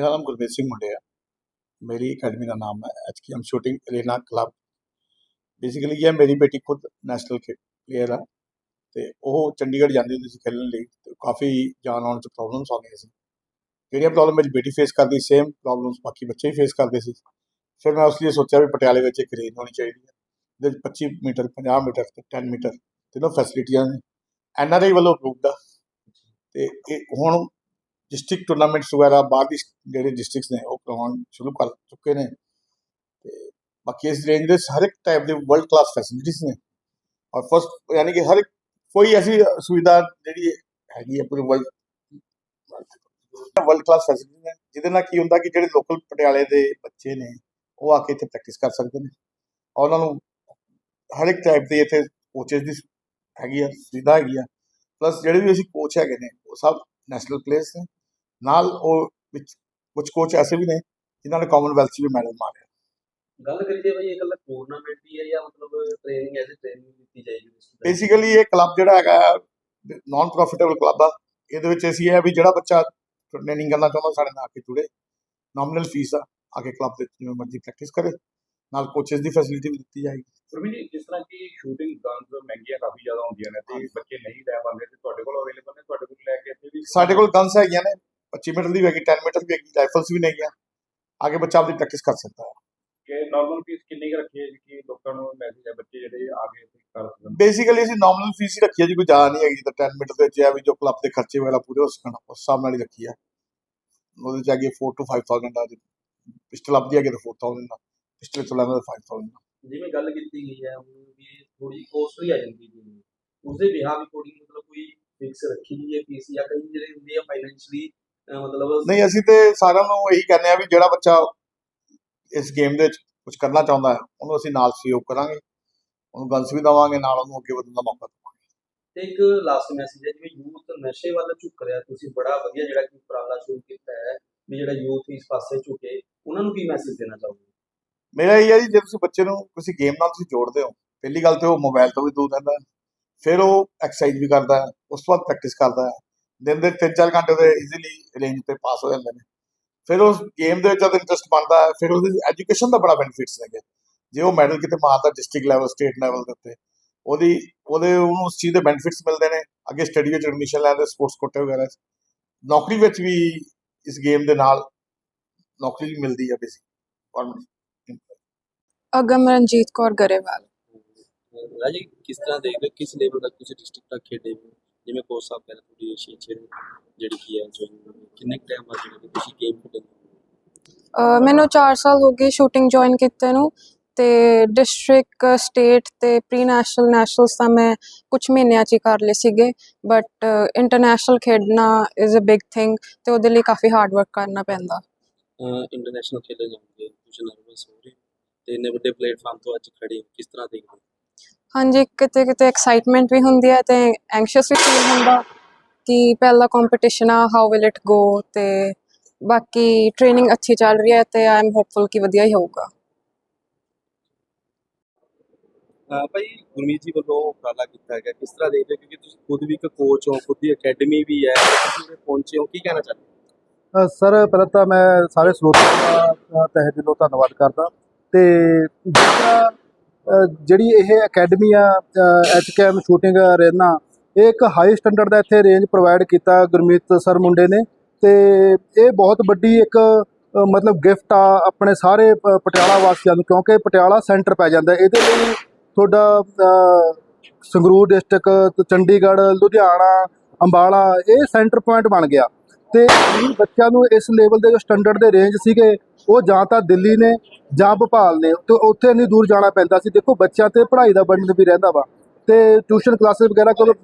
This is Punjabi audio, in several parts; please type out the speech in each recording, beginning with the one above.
ਮੇਰਾ ਨਾਮ ਗੁਰਮੀਤ ਸਿੰਘ ਮੁੰਡੇ ਆ ਮੇਰੀ ਅਕੈਡਮੀ ਦਾ ਨਾਮ ਹੈ HKM shooting arena club basically ਇਹ ਮੇਰੀ ਬੇਟੀ ਖੁਦ ਨੈਸ਼ਨਲ ਪਲੇਅਰ ਆ ਤੇ ਉਹ ਚੰਡੀਗੜ੍ਹ ਜਾਂਦੀ ਹੁੰਦੀ ਸੀ ਖੇਡਣ ਲਈ ਤੇ ਕਾਫੀ ਜਾਣ ਆਉਣ ਚ ਪ੍ਰੋਬਲਮਸ ਆਉਂਦੀਆਂ ਸੀ ਜਿਹੜੀਆਂ ਪ੍ਰੋਬਲਮ ਮੇਰੀ ਬੇਟੀ ਫੇਸ ਕਰਦੀ ਸੇਮ ਪ੍ਰੋਬਲਮਸ ਬਾਕੀ ਬੱਚੇ ਵੀ ਫੇਸ ਕਰਦੇ ਸੀ ਫਿਰ ਮੈਂ ਉਸ ਲਈ ਸੋਚਿਆ ਵੀ ਪਟਿਆਲੇ ਵਿੱਚ ਇੱਕ ਰੇਂਜ ਹੋਣੀ ਚਾਹੀਦੀ ਹੈ ਜਿਹਦੇ 'ਚ 25 ਮੀਟਰ 50 ਮੀਟਰ ਤੇ 10 ਮੀਟਰ ਤਿੰਨੋਂ ਫੈਸਿਲਿਟੀਆਂ ਨੇ ਐਨਆਰਆਈ ਵੱਲੋਂ ਅਪਰੂਵਡ ਆ ਤੇ ਇਹ ਹੁਣ ਡਿਸਟ੍ਰਿਕਟ ਟੂਰਨਾਮੈਂਟਸ ਵਗੈਰਾ ਬਾਹਰ ਦੀ ਜਿਹੜੇ ਡਿਸਟ੍ਰਿਕਟਸ ਨੇ ਉਹ ਕਰਵਾਉਣ ਸ਼ੁਰੂ ਕਰ ਚੁੱਕੇ ਨੇ। ਤੇ ਬਾਕੀ ਇਸ ਰੇਂਜ ਦੇ ਹਰ ਇੱਕ ਟਾਈਪ ਦੇ ਵਰਲਡ ਕਲਾਸ ਫੈਸਿਲਿਟੀਜ਼ ਨੇ। ਔਰ ਫਸਟ ਯਾਨੀ ਕਿ ਹਰ ਇੱਕ ਕੋਈ ਐਸੀ ਸੁਵਿਧਾ ਜਿਹੜੀ ਹੈਗੀ ਹੈ ਪੂਰੇ ਵਰਲਡ ਵਰਲਡ ਕਲਾਸ ਫੈਸਿਲਿਟੀ ਨੇ, ਜਿਹਦੇ ਨਾਲ ਕੀ ਹੁੰਦਾ ਕਿ ਜਿਹੜੇ ਲੋਕਲ ਪਟਿਆਲੇ ਦੇ ਬੱਚੇ ਨੇ, ਉਹ ਆ ਕੇ ਇੱਥੇ ਪ੍ਰੈਕਟਿਸ ਕਰ ਸਕਦੇ ਨੇ। ਔਰ ਉਹਨਾਂ ਨੂੰ ਹਰ ਇੱਕ ਟਾਈਪ ਦੇ ਇੱਥੇ ਕੋਚਸ ਦੀ ਹੈਗੀ ਆ, ਸੁਵਿਧਾ ਹੈਗੀ ਆ। ਪਲੱਸ ਜਿਹੜੇ ਵੀ ਅਸੀਂ ਕੋਚ ਹੈਗੇ ਨੇ, ਉਹ ਸਭ ਨੈਸ਼ਨਲ ਪਲੇਅਰਸ ਨੇ। ਨਾਲ ਉਹ ਵਿੱਚ ਕੁਝ ਕੋਚ ਐਸੇ ਵੀ ਨੇ ਜਿਨ੍ਹਾਂ ਨੇ ਕਾਮਨਵੈਲਥ 'ਚ ਵੀ ਮੈਡਲ ਮਾਰੇ। ਗੱਲ ਕਰੀਏ ਬਈ ਇਹ ਇਕੱਲਾ ਟੂਰਨਾਮੈਂਟ ਹੀ ਹੈ ਜਾਂ ਮਤਲਬ ਟ੍ਰੇਨਿੰਗ ਐਜ਼ ਟ੍ਰੇਨਿੰਗ ਦਿੱਤੀ ਜਾਏਗੀ? ਬੇਸਿਕਲੀ ਇਹ ਕਲੱਬ ਜਿਹੜਾ ਹੈਗਾ ਨਾਨ ਪ੍ਰੋਫਿਟੇਬਲ ਕਲੱਬ ਆ। ਇਹਦੇ ਵਿੱਚ ਅਸੀਂ ਇਹ ਆ ਵੀ ਜਿਹੜਾ ਬੱਚਾ ਟ੍ਰੇਨਿੰਗ ਕਰਨਾ ਚਾਹੁੰਦਾ ਸਾਡੇ ਨਾਲ ਆ ਕੇ ਜੁੜੇ। ਨਾਮੀਨਲ ਫੀਸ ਆ ਆ ਕੇ ਕਲੱਬ ਦੇ ਵਿੱਚ ਜਿਵੇਂ ਮਰਜ਼ੀ ਪ੍ਰੈਕਟਿਸ ਕਰੇ। ਨਾਲ ਕੋਚਸ ਦੀ ਫੈਸਿਲਿਟੀ ਵੀ ਦਿੱਤੀ ਜਾਏਗੀ। ਗੁਰਮੀਤ ਜੀ ਜਿਸ ਤਰ੍ਹਾਂ ਕਿ ਸ਼ੂਟਿੰਗ ਗਨਸ ਮਹਿੰਗੀਆਂ ਕਾਫੀ ਜ਼ਿਆਦਾ ਹੁੰਦੀਆਂ ਨੇ ਤੇ ਬੱਚੇ ਨਹੀਂ ਲੈ ਪਾਉਂਦੇ ਤੇ ਤੁਹਾਡੇ ਕੋਲ ਅਵੇਲੇਬਲ ਨੇ? ਤੁਹਾਡੇ ਕੋਲ ਲੈ ਕੇ ਇੱਥੇ ਵੀ ਸਾਡੇ ਕੋਲ ਗਨਸ ਹੈਗੀਆਂ ਨੇ 25 ਮੀਟਰ ਦੀ ਵੀ ਹੈਗੀ 10 ਮੀਟਰ ਦੀ ਹੈਗੀ ਰਾਈਫਲਸ ਵੀ ਨੇ ਹੈਗੀਆਂ ਆਗੇ ਬੱਚਾ ਆਪਦੀ ਪ੍ਰੈਕਟਿਸ ਕਰ ਸਕਦਾ ਹੈ ਕਿ ਨਾਰਮਲ ਫੀਸ ਕਿੰਨੀ ਕੁ ਰੱਖੀ ਹੈ ਜੀ ਕਿ ਲੋਕਾਂ ਨੂੰ ਮੈਸੇਜ ਹੈ ਬੱਚੇ ਜਿਹੜੇ ਆ ਕੇ ਇੱਥੇ ਕਰ ਸਕਣ ਬੇਸਿਕਲੀ ਅਸੀਂ ਨਾਮੀਨਲ ਫੀਸ ਹੀ ਰੱਖੀ ਹੈ ਜੀ ਕੋਈ ਜ਼ਿਆਦਾ ਨਹੀਂ ਹੈਗੀ ਤਾਂ 10 ਮੀਟਰ ਦੇ ਵਿੱਚ ਆ ਵੀ ਜੋ ਕਲੱਬ ਦੇ ਖਰਚੇ ਵਗੈਰਾ ਪੂਰੇ ਹੋ ਸਕਣ ਉਸ ਹਿਸਾਬ ਨਾਲ ਹੀ ਰੱਖੀ ਆ ਉਹਦੇ ਚ ਹੈਗੀ 4 to 5000 ਆ ਜੀ ਪਿਸਟਲ ਆਪਦੀ ਹੈਗੀ ਤਾਂ 4000 ਦਾ ਪਿਸਟਲ ਚਲਾਉਂਦਾ ਤਾਂ 5000 ਦਾ ਜਿਵੇਂ ਗੱਲ ਕੀਤੀ ਗਈ ਹੈ ਹੁਣ ਵੀ ਥੋੜੀ ਕੋਸਟਲੀ ਆ ਜਾਂਦੀ ਹੈ ਉਸਦੇ ਵਿਆਹ ਵੀ ਥੋੜੀ ਮਤਲਬ ਕੋਈ ਫਿਕਸ ਰੱਖੀ ਗਈ ਹੈ ਫੀਸ ਜਾਂ ਕਈ ਜਿਹੜੇ ਹੁੰਦੇ ਆ ਫਾਈਨੈਂਸ਼ਲੀ ਮਤਲਬ ਨਹੀਂ ਅਸੀਂ ਤੇ ਸਾਰਿਆਂ ਨੂੰ ਇਹੀ ਕਹਿੰਦੇ ਆ ਵੀ ਜਿਹੜਾ ਬੱਚਾ ਇਸ ਗੇਮ ਦੇ ਵਿੱਚ ਕੁਝ ਕਰਨਾ ਚਾਹੁੰਦਾ ਹੈ ਉਹਨੂੰ ਅਸੀਂ ਨਾਲ ਸਹਿਯੋਗ ਕਰਾਂਗੇ। ਉਹਨੂੰ ਗਨਸ ਵੀ ਦਵਾਂਗੇ ਨਾਲ ਉਹਨੂੰ ਅੱਗੇ ਵਧਣ ਦਾ ਮੌਕਾ ਦੇਵਾਂਗੇ। ਤੇ ਇੱਕ ਲਾਸਟ ਮੈਸੇਜ ਹੈ ਜਿਵੇਂ ਯੂਥ ਨਸ਼ੇ ਵੱਲ ਝੁਕ ਰਿਹਾ ਤੁਸੀਂ ਬੜਾ ਵਧੀਆ ਜਿਹੜਾ ਕਿ ਉਪਰਾਲਾ ਸ਼ੁਰੂ ਕੀਤਾ ਹੈ ਵੀ ਜਿਹੜਾ ਯੂਥ ਇਸ ਪਾਸੇ ਝੁਕੇ ਉਹਨਾਂ ਨੂੰ ਕੀ ਮੈਸੇਜ ਦੇਣਾ ਚਾਹੋਗੇ? ਮੇਰਾ ਇਹ ਹੈ ਜੀ ਜੇ ਤੁਸੀਂ ਬੱਚੇ ਨੂੰ ਕਿਸੇ ਗੇਮ ਨਾਲ ਤੁਸੀਂ ਜੋੜਦੇ ਹੋ ਪਹਿਲੀ ਗੱਲ ਤੇ ਉਹ ਮੋਬਾਈਲ ਤੋਂ ਵੀ ਦੂਰ ਰਹਿੰਦਾ ਫਿਰ ਉਹ ਐਕਸਰਸਾਈਜ਼ ਵੀ ਕਰਦਾ ਹੈ ਉਸ ਤੋਂ ਬਾਅਦ ਪ੍ਰੈਕਟਿਸ ਕਰਦਾ ਹੈ ਦਿਨ ਦੇ 3-4 ਘੰਟੇ ਦੇ ਈਜ਼ੀਲੀ ਰੇਂਜ ਤੇ ਪਾਸ ਹੋ ਜਾਂਦੇ ਨੇ। ਫਿਰ ਉਸ ਗੇਮ ਦੇ ਵਿੱਚ ਜਦ ਇੰਟਰਸਟ ਬਣਦਾ ਹੈ ਫਿਰ ਉਹਦੀ ਐਜੂਕੇਸ਼ਨ ਦਾ ਬੜਾ ਬੈਨੀਫਿਟਸ ਹੈਗੇ ਜੇ ਉਹ ਮੈਡਲ ਕਿਤੇ ਮਾਰਦਾ ਡਿਸਟ੍ਰਿਕਟ ਲੈਵਲ ਸਟੇਟ ਲੈਵਲ ਦੇ ਉੱਤੇ ਉਹਦੀ ਉਹਦੇ ਉਹਨੂੰ ਉਸ ਚੀਜ਼ ਦੇ ਬੈਨੀਫਿਟਸ ਮਿਲਦੇ ਨੇ। ਅੱਗੇ ਸਟੱਡੀ ਵਿੱਚ ਐਡਮਿਸ਼ਨ ਲੈਂਦੇ ਸਪੋਰਟਸ ਕੋਟੇ ਵਗੈਰਾ ਨੌਕਰੀ ਵਿੱਚ ਵੀ ਇਸ ਗੇਮ ਦੇ ਨਾਲ ਨੌਕਰੀ ਵੀ ਮਿਲਦੀ ਹੈ ਬੇਸਿਕ ਗਵਰਨਮੈਂਟ ਅਗਮ ਰਣਜੀਤ ਕੌਰ ਗਰੇਵਾਲ। ਰਾਜੀ ਕਿਸ ਤਰ੍ਹਾਂ ਦੇਖਦੇ? ਕਿਸ ਲੈਵਲ ਤੱਕ ਤੁਸੀਂ ਡਿਸਟ੍ਰਿਕਟ ਤੱਕ ਖੇਡੇ? ਹੋ ਜਿਵੇਂ ਕੋਚ ਸਾਹਿਬ ਕਹਿੰਦੇ ਤੁਹਾਡੀ ਛੇ ਛੇ ਜਿਹੜੀ ਕੀ ਹੈ ਜੁਆਇਨ ਕਿੰਨੇ ਟਾਈਮ ਬਾਅਦ ਜਿਹੜੇ ਤੁਸੀਂ ਗੇਮ ਖੇਡੇ ਅ, ਮੈਨੂੰ 4 ਸਾਲ ਹੋ ਗਏ ਸ਼ੂਟਿੰਗ ਜੁਆਇਨ ਕੀਤੇ ਨੂੰ ਤੇ ਡਿਸਟ੍ਰਿਕਟ ਸਟੇਟ ਤੇ ਪ੍ਰੀ ਨੈਸ਼ਨਲ ਨੈਸ਼ਨਲਸ ਤਾਂ ਮੈਂ ਕੁਝ ਮਹੀਨਿਆਂ 'ਚ ਹੀ ਕਰ ਲਏ ਸੀਗੇ ਬਟ ਇੰਟਰਨੈਸ਼ਨਲ ਖੇਡਣਾ ਇਜ਼ ਅ ਬਿਗ ਥਿੰਗ ਤੇ ਉਹਦੇ ਲਈ ਕਾਫੀ ਹਾਰਡ ਵਰਕ ਕਰਨਾ ਪੈਂਦਾ। ਇੰਟਰਨੈਸ਼ਨਲ ਖੇਲੇ ਜਾਓਗੇ ਕੁਝ ਨਰਵਸ ਹੋ ਰਹੇ ਤੇ ਇੰਨੇ ਵੱਡੇ ਪਲੇਟਫਾਰਮ ਤੋਂ ਅੱਜ ਖੜੇ ਕਿਸ ਤਰ੍ਹਾਂ ਦੇਖਦੇ ਹਾਂਜੀ ਕਿਤੇ ਕਿਤੇ ਐਕਸਾਈਟਮੈਂਟ ਵੀ ਹੁੰਦੀ ਹੈ ਤੇ ਐਂਗਸ਼ੀਅਸ ਵੀ ਫੀਲ ਹੁੰਦਾ ਕਿ ਪਹਿਲਾ ਕੰਪੀਟੀਸ਼ਨ ਆ ਹਾਊ ਵਿਲ ਇਟ ਗੋ ਤੇ ਬਾਕੀ ਟ੍ਰੇਨਿੰਗ ਅੱਛੀ ਚੱਲ ਰਹੀ ਹੈ ਤੇ ਆਈ ਐਮ ਹੋਪਫੁਲ ਕਿ ਵਧੀਆ ਹੀ ਹੋਊਗਾ। ਅਹ ਭਾਈ ਗੁਰਮੀਤ ਜੀ ਵੱਲੋਂ ਉਪਰਾਲਾ ਕੀਤਾ ਹੈਗਾ ਕਿਸ ਤਰ੍ਹਾਂ ਦੇਖਦੇ ਹੋ? ਕਿਉਂਕਿ ਤੁਸੀਂ ਖੁਦ ਵੀ ਇੱਕ ਕੋਚ ਹੋ ਖੁਦ ਦੀ ਅਕੈਡਮੀ ਵੀ ਹੈ ਤੁਸੀਂ ਉਰੇ ਪਹੁੰਚੇ ਹੋ ਕੀ ਕਹਿਣਾ ਚਾਹੁੰਦੇ ਹੋ ਅ, ਸਰ ਪਹਿਲਾਂ ਤਾਂ ਮੈਂ ਸਾਰੇ ਸਰੋਤਿਆਂ ਦਾ ਅ, ਤਹਿ ਦਿਲੋਂ ਧੰਨਵਾਦ ਕਰਦਾ ਤੇ ਦੂਸਰਾ ਜਿਹੜੀ ਇਹ ਅਕੈਡਮੀ ਆ ਐਚਕੇਐਮ ਸ਼ੂਟਿੰਗ ਅਰੇਨਾ ਇਹ ਇੱਕ ਹਾਈ ਸਟੈਂਡਰਡ ਦਾ ਇੱਥੇ ਰੇਂਜ ਪ੍ਰੋਵਾਈਡ ਕੀਤਾ ਗੁਰਮੀਤ ਸਰ ਮੁੰਡੇ ਨੇ ਤੇ ਇਹ ਬਹੁਤ ਵੱਡੀ ਇੱਕ ਮਤਲਬ ਗਿਫਟ ਆ ਆਪਣੇ ਸਾਰੇ ਪ- ਪਟਿਆਲਾ ਵਾਸੀਆਂ ਨੂੰ, ਕਿਉਂਕਿ ਪਟਿਆਲਾ ਸੈਂਟਰ ਪੈ ਜਾਂਦਾ। ਇਹਦੇ ਲਈ ਤੁਹਾਡਾ ਸੰਗਰੂਰ ਡਿਸਟ੍ਰਿਕਟ, ਚੰਡੀਗੜ੍ਹ, ਲੁਧਿਆਣਾ, ਅੰਬਾਲਾ, ਇਹ ਸੈਂਟਰ ਪੁਆਇੰਟ ਬਣ ਗਿਆ। ਤੇ ਬੱਚਿਆਂ ਨੂੰ ਇਸ ਲੈਵਲ ਦੇ ਜੋ ਸਟੈਂਡਰਡ ਦੇ ਰੇਂਜ ਸੀਗੇ ਉਹ ਜਾਂ ਤਾਂ ਦਿੱਲੀ ਨੇ ਜਾਂ ਭੋਪਾਲ ਨੇ, ਤੇ ਉੱਥੇ ਇੰਨੀ ਦੂਰ ਜਾਣਾ ਪੈਂਦਾ ਸੀ। ਦੇਖੋ, ਬੱਚਿਆਂ ਤੇ ਪੜ੍ਹਾਈ ਦਾ ਬਰਡਨ ਵੀ ਰਹਿੰਦਾ ਵਾ। ਤੇ ਟਿਊਸ਼ਨ ਕਲਾਸਿਸ ਵਗੈਰਾ ਕੋਲ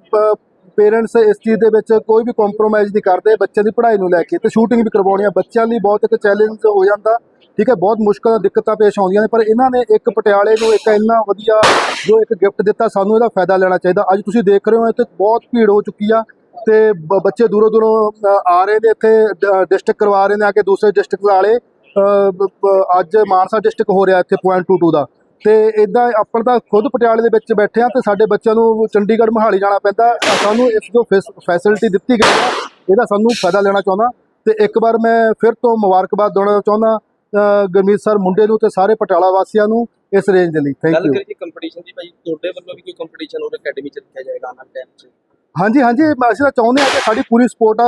ਪੇਰੈਂਟਸ ਇਸ ਚੀਜ਼ ਦੇ ਵਿੱਚ ਕੋਈ ਵੀ ਕੰਪਰੋਮਾਈਜ਼ ਨਹੀਂ ਕਰਦੇ, ਬੱਚਿਆਂ ਦੀ ਪੜ੍ਹਾਈ ਨੂੰ ਲੈ ਕੇ। ਤੇ ਸ਼ੂਟਿੰਗ ਵੀ ਕਰਵਾਉਣੀ ਆ ਬੱਚਿਆਂ ਲਈ ਬਹੁਤ ਇੱਕ ਚੈਲੰਜ ਹੋ ਜਾਂਦਾ। ਠੀਕ ਹੈ, ਬਹੁਤ ਮੁਸ਼ਕਲਾਂ ਦਿੱਕਤਾਂ ਪੇਸ਼ ਆਉਂਦੀਆਂ ਨੇ, ਪਰ ਇਹਨਾਂ ਨੇ ਇੱਕ ਪਟਿਆਲੇ ਨੂੰ ਇੱਕ ਇੰਨਾ ਵਧੀਆ ਜੋ ਇੱਕ ਗਿਫਟ ਦਿੱਤਾ, ਸਾਨੂੰ ਇਹਦਾ ਫਾਇਦਾ ਲੈਣਾ ਚਾਹੀਦਾ। ਅੱਜ ਤੁਸੀਂ ਦੇਖ ਰਹੇ ਹੋ, ਇੱਥੇ ਬਹੁਤ ਭੀੜ ਹੋ ਚੁੱਕੀ ਆ, ਤੇ ਬ- ਬੱਚੇ ਦੂਰੋਂ ਦੂਰੋਂ ਆ ਰਹੇ ਨੇ, ਇੱਥੇ ਡਿਸਟ੍ਰਿਕਟ ਕਰਵਾ ਰਹੇ ਨੇ, ਆ ਕੇ ਦੂਸਰੇ ਡਿਸਟ੍ਰਿਕਟ ਵਾਲੇ। ਅੱਜ ਮਾਨਸਾ ਡਿਸਟ੍ਰਿਕਟ ਹੋ ਰਿਹਾ ਇੱਥੇ ਪੁਆਇੰਟ 22 ਦਾ। ਤੇ ਇਦਾਂ ਆਪਾਂ ਤਾਂ ਖੁਦ ਪਟਿਆਲੇ ਦੇ ਵਿੱਚ ਬੈਠੇ ਆ ਤੇ ਸਾਡੇ ਬੱਚਿਆਂ ਨੂੰ ਚੰਡੀਗੜ੍ਹ ਮੋਹਾਲੀ ਜਾਣਾ ਪੈਂਦਾ। ਸਾਨੂੰ ਇਸ ਜੋ ਫੈਸਿਲਿਟੀ ਦਿੱਤੀ ਗਈ ਆ ਇਹਦਾ ਸਾਨੂੰ ਫਾਇਦਾ ਲੈਣਾ ਚਾਹੁੰਦਾ। ਤੇ ਇੱਕ ਵਾਰ ਮੈਂ ਫਿਰ ਤੋਂ ਮੁਬਾਰਕਬਾਦ ਦੇਣਾ ਚਾਹੁੰਦਾ ਗੁਰਮੀਤ ਸਰ ਮੁੰਡੇ ਨੂੰ ਤੇ ਸਾਰੇ ਪਟਿਆਲਾ ਵਾਸੀਆਂ ਨੂੰ ਇਸ ਰੇਂਜ ਦੇ ਲਈ। ਥੈਂਕ ਗੱਲ ਯੂ ਕਰੀਏ ਕੰਪੀਟੀਸ਼ਨ ਦੀ ਭਾਈ ਤੁਹਾਡੇ ਵੱਲੋਂ ਵੀ ਕੋਈ ਕੰਪੀਟੀਸ਼ਨ ਹੋਰ ਅਕੈਡਮੀ ਚ ਰੱਖਿਆ ਜਾਏਗਾ ਆਉਣ ਵਾਲੇ ਟਾਈਮ 'ਚ? ਹਾਂਜੀ ਹਾਂਜੀ ਅਸੀਂ ਤਾਂ ਚਾਹੁੰਦੇ ਹਾਂ ਕਿ ਸਾਡੀ ਪੂਰੀ ਸਪੋਰਟ ਆ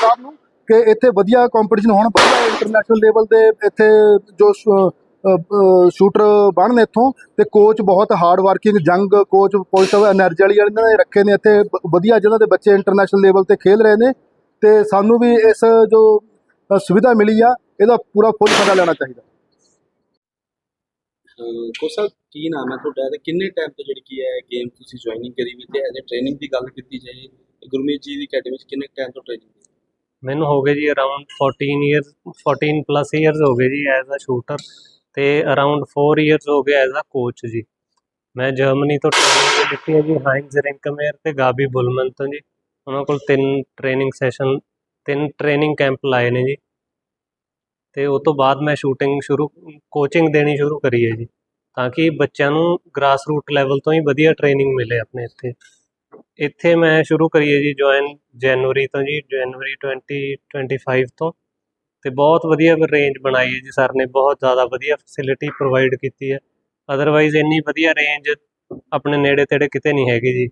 ਸਾਹਿਬ ਨੂੰ। ਕਿ ਇੱਥੇ ਵਧੀਆ ਕੰਪੀਟੀਸ਼ਨ ਹੋਣ ਪਊਗਾ ਇੰਟਰਨੈਸ਼ਨਲ ਲੈਵਲ ਤੇ ਇੱਥੇ ਜੋ ਸ਼ੂਟਰ ਬਣਨ ਇੱਥੋਂ ਤੇ ਕੋਚ ਬਹੁਤ hard working young coach positive energy ਵਾਲੀ ਇਹਨਾਂ ਨੇ ਰੱਖੇ ਨੇ ਇੱਥੇ ਵਧੀਆ ਜਿਹਨਾਂ ਦੇ ਬੱਚੇ ਇੰਟਰਨੈਸ਼ਨਲ ਲੈਵਲ ਤੇ ਖੇਲ ਰਹੇ ਨੇ ਤੇ ਸਾਨੂੰ ਵੀ ਇਸ ਜੋ ਸੁਵਿਧਾ ਮਿਲੀ ਆ, ਇਹਦਾ ਪੂਰਾ ਫੁੱਲ ਫਾਇਦਾ ਲੈਣਾ ਚਾਹੀਦਾ। ਕੋਸਾ, ਕੀ ਨਾਮ ਹੈ ਤੁਹਾਡਾ ਤੇ ਕਿੰਨੇ ਟਾਈਮ ਤੋਂ ਜਿਹੜੀ ਕੀ ਹੈ ਗੇਮ ਤੁਸੀਂ ਜੁਆਇਨਿੰਗ ਕਰੀ ਵੀ ਤੇ ਐਜ਼ ਅ ਟ੍ਰੇਨਿੰਗ ਦੀ ਗੱਲ ਕੀਤੀ ਜਾਏ, ਗੁਰਮੀਤ ਜੀ ਦੀ ਅਕੈਡਮੀ ਵਿੱਚ ਕਿੰਨੇ ਟਾਈਮ ਤੋਂ ਟ੍ਰੇਨਿੰਗ ਮੈਨੂੰ ਹੋ ਗਏ ਜੀ ਅਰਾਊਂਡ 14 ਇਅਰਸ 14 ਪਲੱਸ ਇਅਰਸ ਹੋ ਗਏ ਜੀ ਐਜ਼ ਅ ਸ਼ੂਟਰ ਤੇ ਅਰਾਊਂਡ 4 ਇਅਰਸ ਹੋ ਗਏ ਐਜ਼ ਅ ਕੋਚ ਜੀ। ਮੈਂ ਜਰਮਨੀ ਤੋਂ ਟ੍ਰੇਨਿੰਗ ਲਿੱਤੀ ਹੈ ਜੀ ਹਾਈਨਜ਼ ਰਿੰਕਮੇਰ ਤੇ ਗਾਬੀ ਬੁਲਮਨ ਤੋਂ ਜੀ। ਉਹਨਾਂ ਕੋਲ ਤਿੰਨ ਟ੍ਰੇਨਿੰਗ ਸੈਸ਼ਨ ਤਿੰਨ ਟ੍ਰੇਨਿੰਗ ਕੈਂਪ ਲਾਏ ਨੇ ਜੀ। ਤੇ ਉਸ ਤੋਂ ਬਾਅਦ ਮੈਂ ਸ਼ੂਟਿੰਗ ਸ਼ੁਰੂ ਕੋਚਿੰਗ ਦੇਣੀ ਸ਼ੁਰੂ ਕਰੀ ਹੈ ਜੀ। ਤਾਂ ਕਿ ਬੱਚਿਆਂ ਨੂੰ ਗ੍ਰਾਸ ਰੂਟ ਲੈਵਲ ਤੋਂ ਹੀ ਵਧੀਆ ਟ੍ਰੇਨਿੰਗ ਮਿਲੇ ਆਪਣੇ ਇੱਥੇ। ਇੱਥੇ ਮੈਂ ਸ਼ੁਰੂ ਕਰੀਏ ਜੀ ਜੁਆਇਨ ਜਨਵਰੀ ਤੋਂ ਜੀ ਜਨਵਰੀ 2025 ਤੋਂ। ਤੇ ਬਹੁਤ ਵਧੀਆ ਰੇਂਜ ਬਣਾਈ ਹੈ ਜੀ ਸਰ ਨੇ, ਬਹੁਤ ਜ਼ਿਆਦਾ ਵਧੀਆ ਫੈਸਿਲਿਟੀ ਪ੍ਰੋਵਾਈਡ ਕੀਤੀ ਹੈ। ਅਦਰਵਾਈਜ਼ ਇੰਨੀ ਵਧੀਆ ਰੇਂਜ ਆਪਣੇ ਨੇੜੇ ਤੇੜੇ ਕਿਤੇ ਨਹੀਂ ਹੈਗੀ ਜੀ।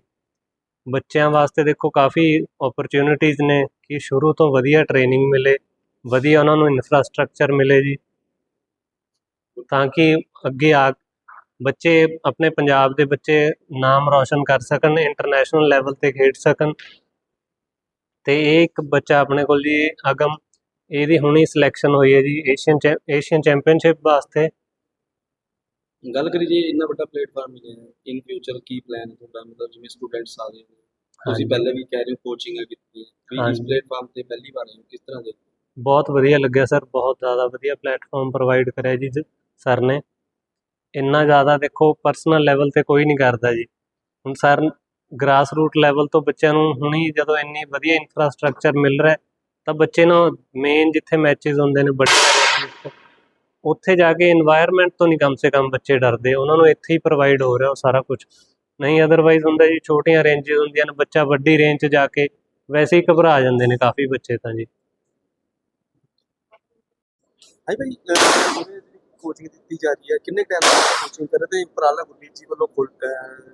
ਬੱਚਿਆਂ ਵਾਸਤੇ ਦੇਖੋ ਕਾਫੀ ਓਪਰਚ्युनिटीज ਨੇ ਕਿ ਸ਼ੁਰੂ ਤੋਂ ਵਧੀਆ ਟ੍ਰੇਨਿੰਗ ਮਿਲੇ, ਵਧੀਆ ਉਹਨਾਂ ਨੂੰ ਇਨਫਰਾਸਟ੍ਰਕਚਰ ਮਿਲੇ ਜੀ। ਤਾਂ ਕਿ ਅੱਗੇ ਆ ਬੱਚੇ ਆਪਣੇ ਪੰਜਾਬ ਦੇ ਬੱਚੇ ਨਾਮ ਰੌਸ਼ਨ ਕਰ ਸਕਣ ਇੰਟਰਨੈਸ਼ਨਲ ਲੈਵਲ ਤੇ ਖੇਡ ਸਕਣ। ਤੇ ਇਹ ਇੱਕ ਬੱਚਾ ਆਪਣੇ ਕੋਲ ਜੀ ਅਗਮ ਇਹਦੀ ਹੁਣੀ ਸਿਲੈਕਸ਼ਨ ਹੋਈ ਹੈ ਜੀ ਏਸ਼ੀਅਨ ਏਸ਼ੀਅਨ ਚੈਂਪੀਅਨਸ਼ਿਪ ਵਾਸਤੇ। ਗੱਲ ਕਰੀ ਜੇ ਇੰਨਾ ਵੱਡਾ ਪਲੇਟਫਾਰਮ ਮਿਲਿਆ ਇਨ ਫਿਊਚਰ ਕੀ ਪਲਾਨ ਹੈ ਤੁਹਾਡਾ? ਮਤਲਬ ਜਿਵੇਂ ਸਟੂਡੈਂਟਸ ਆ ਨੇ ਤੁਸੀਂ। ਪਹਿਲੇ ਵੀ ਕਹਿ ਰਹੇ ਹੋ ਕੋਚਿੰਗ ਕੀਤੀ ਹੈ। ਇਸ। ਪਲੇਟਫਾਰਮ ਤੇ ਪਹਿਲੀ ਵਾਰ ਆਏ ਹੋ ਕਿਸ ਤਰ੍ਹਾਂ ਦੇ ਬਹੁਤ ਵਧੀਆ ਲੱਗਿਆ ਸਰ ਬਹੁਤ ਜ਼ਿਆਦਾ ਵਧੀਆ ਪਲੇਟਫਾਰਮ ਪ੍ਰੋਵਾਈਡ ਕਰਿਆ ਜੀ ਸਰ ਨੇ। ਇੰਨਾ ਜ਼ਿਆਦਾ ਦੇਖੋ ਪਰਸਨਲ ਲੈਵਲ ਤੇ ਕੋਈ ਨਹੀਂ ਕਰਦਾ ਜੀ। ਹੁਣ ਸਰ ਗ੍ਰਾਸ ਰੂਟ ਲੈਵਲ ਤੋਂ ਬੱਚਿਆਂ ਨੂੰ ਹੁਣੀ ਜਦੋਂ ਇੰਨੀ ਵਧੀਆ ਇਨਫਰਾਸਟ੍ਰਕਚਰ ਮਿਲ ਰਿਹਾ, ਤਾਂ ਬੱਚੇ ਨਾ ਮੇਨ ਜਿੱਥੇ ਮੈਚਸ ਹੁੰਦੇ ਨੇ ਬੜੇ ਉੱਥੇ ਜਾ ਕੇ এনवायरमेंट ਤੋਂ ਨਹੀਂ ਕਮ ਸੇ ਕਮ ਬੱਚੇ ਡਰਦੇ, ਉਹਨਾਂ ਨੂੰ ਇੱਥੇ ਹੀ ਪ੍ਰੋਵਾਈਡ ਹੋ ਰਿਹਾ ਉਹ ਸਾਰਾ ਕੁਝ ਨਹੀਂ ਅਦਰਵਾਈਜ਼ ਹੁੰਦਾ ਜੀ ਛੋਟੀਆਂ ਰੇਂਜਸ ਹੁੰਦੀਆਂ ਨੇ, ਬੱਚਾ ਵੱਡੀ ਰੇਂਜ 'ਚ ਜਾ ਕੇ ਵੈਸੇ ਹੀ ਘਬਰਾ ਜਾਂਦੇ ਨੇ ਕਾਫੀ ਬੱਚੇ ਤਾਂ ਜੀ। ਹਾਈ ਭਾਈ ਕੋਚਿੰਗ ਦਿੱਤੀ ਜਾ ਰਹੀ ਹੈ ਕਿੰਨੇ ਟਾਈਮ ਤੋਂ ਕੋਚਿੰਗ ਕਰ ਰਹੇ ਤੇ ਉਪਰਾਲਾ ਗੁਰਮੀਤ ਜੀ ਵੱਲੋਂ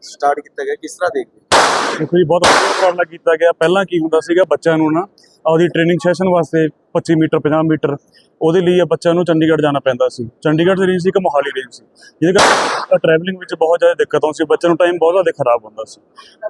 ਸਟਾਰਟ ਕੀਤਾ ਗਿਆ, ਕਿਸ ਤਰ੍ਹਾਂ ਦੇਖਦੇ ਹੋ? ਦੇਖੋ ਜੀ, ਬਹੁਤ ਵਧੀਆ ਉਪਰਾਲਾ ਕੀਤਾ ਗਿਆ ਪਹਿਲਾਂ ਕੀ ਹੁੰਦਾ ਸੀਗਾ ਬੱਚਿਆਂ ਨੂੰ ਨਾ ਆਪਦੀ ਟ੍ਰੇਨਿੰਗ ਸੈਸ਼ਨ ਵਾਸਤੇ 25 ਮੀਟਰ 50 ਮੀਟਰ, ਉਹਦੇ ਲਈ ਬੱਚਿਆਂ ਨੂੰ ਚੰਡੀਗੜ੍ਹ ਜਾਣਾ ਪੈਂਦਾ ਸੀ। ਚੰਡੀਗੜ੍ਹ ਦੀ ਰੇਂਜ ਸੀ ਕਿ ਮੋਹਾਲੀ ਰੇਂਜ ਸੀ। ਜਿਹਦੇ ਕਰਕੇ ਟਰੈਵਲਿੰਗ ਵਿੱਚ ਬਹੁਤ ਜ਼ਿਆਦਾ ਦਿੱਕਤ ਆਉਂਦੀ ਸੀ, ਬੱਚਿਆਂ ਨੂੰ ਟਾਈਮ ਬਹੁਤ ਜ਼ਿਆਦਾ ਖਰਾਬ ਹੁੰਦਾ ਸੀ।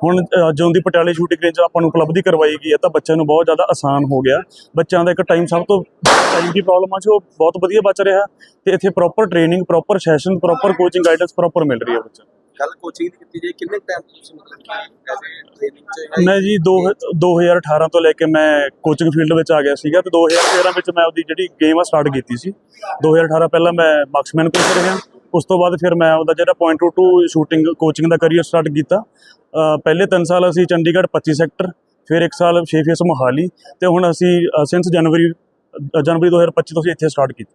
ਹੁਣ ਜਦੋਂ ਦੀ ਪਟਿਆਲੇ ਸ਼ੂਟਿੰਗ ਰੇਂਜ ਆਪਾਂ ਨੂੰ ਉਪਲਬਧੀ ਕਰਵਾਈ ਗਈ ਹੈ, ਤਾਂ ਬੱਚਿਆਂ ਨੂੰ ਬਹੁਤ ਜ਼ਿਆਦਾ ਆਸਾਨ ਹੋ ਗਿਆ। ਬੱਚਿਆਂ ਦਾ ਇੱਕ ਟਾਈਮ ਸਭ ਤੋਂ ਟਾਈਮ ਦੀ ਪ੍ਰੋਬਲਮ ਆ ਸੀ ਉਹ ਬਹੁਤ ਵਧੀਆ ਬਚ ਰਿਹਾ, ਤੇ ਇੱਥੇ proper training proper session proper coaching guidance proper ਮਿਲ ਰਹੀ ਹੈ ਬੱਚਿਆਂ ਨੂੰ। ਗੱਲ ਕੋਚਿੰਗ ਦੀ ਕੀਤੀ ਜਾਏ ਕਿੰਨੇ ਟਾਈਮ ਤੋਂ ਤੁਸੀਂ ਮਤਲਬ ਕਿ ਟ੍ਰੇਨਿੰਗ ਚ ਮੈਂ ਜੀ ਦੋ 2018 ਤੋਂ ਲੈ ਕੇ ਮੈਂ ਕੋਚਿੰਗ ਫੀਲਡ ਵਿੱਚ ਆ ਗਿਆ ਸੀਗਾ ਤੇ 2013 ਵਿੱਚ ਮੈਂ ਉਹਦੀ ਜਿਹੜੀ ਗੇਮ ਆ ਸਟਾਰਟ ਕੀਤੀ ਸੀ। 2018 ਪਹਿਲਾਂ ਮੈਂ ਮਾਰਕਸਮੈਨ ਕੋਚ ਰਿਹਾ। ਉਸ ਤੋਂ ਬਾਅਦ ਫਿਰ ਮੈਂ ਉਹਦਾ ਜਿਹੜਾ point two two shooting coaching ਦਾ ਕਰੀਅਰ ਸਟਾਰਟ ਕੀਤਾ। ਪਹਿਲੇ 3 ਸਾਲ ਅਸੀਂ ਚੰਡੀਗੜ੍ਹ 25 ਸੈਕਟਰ ਫਿਰ 1 ਸਾਲ 6 ਫੇਸ ਮੋਹਾਲੀ ਤੇ ਹੁਣ ਅਸੀਂ ਸਿੰਸ ਜਨਵਰੀ ਅ, ਜਨਵਰੀ 2025 ਤੋਂ ਅਸੀਂ ਇੱਥੇ ਸਟਾਰਟ ਕੀਤਾ।